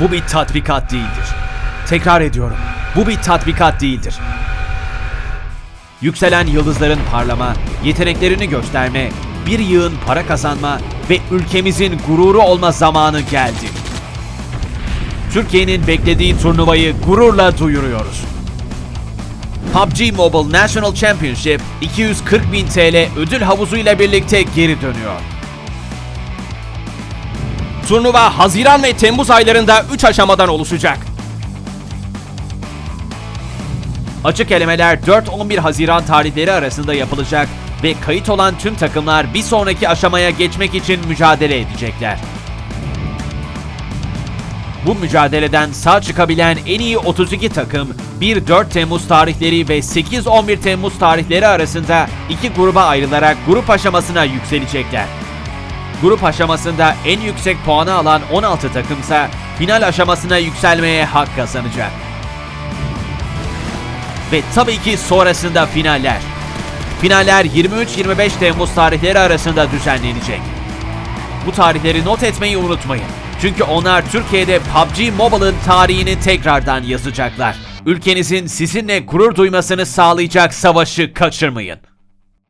Bu bir tatbikat değildir. Tekrar ediyorum. Bu bir tatbikat değildir. Yükselen yıldızların parlama, yeteneklerini gösterme, bir yığın para kazanma ve ülkemizin gururu olma zamanı geldi. Türkiye'nin beklediği turnuvayı gururla duyuruyoruz. PUBG Mobile National Championship 240 bin TL ödül havuzuyla birlikte geri dönüyor. Turnuva Haziran ve Temmuz aylarında 3 aşamadan oluşacak. Açık elemeler 4-11 Haziran tarihleri arasında yapılacak ve kayıt olan tüm takımlar bir sonraki aşamaya geçmek için mücadele edecekler. Bu mücadeleden sağ çıkabilen en iyi 32 takım 1-4 Temmuz tarihleri ve 8-11 Temmuz tarihleri arasında iki gruba ayrılarak grup aşamasına yükselecekler. Grup aşamasında en yüksek puanı alan 16 takımsa final aşamasına yükselmeye hak kazanacak. Ve tabii ki sonrasında finaller. Finaller 23-25 Temmuz tarihleri arasında düzenlenecek. Bu tarihleri not etmeyi unutmayın. Çünkü onlar Türkiye'de PUBG Mobile'ın tarihini tekrardan yazacaklar. Ülkenizin sizinle gurur duymasını sağlayacak savaşı kaçırmayın.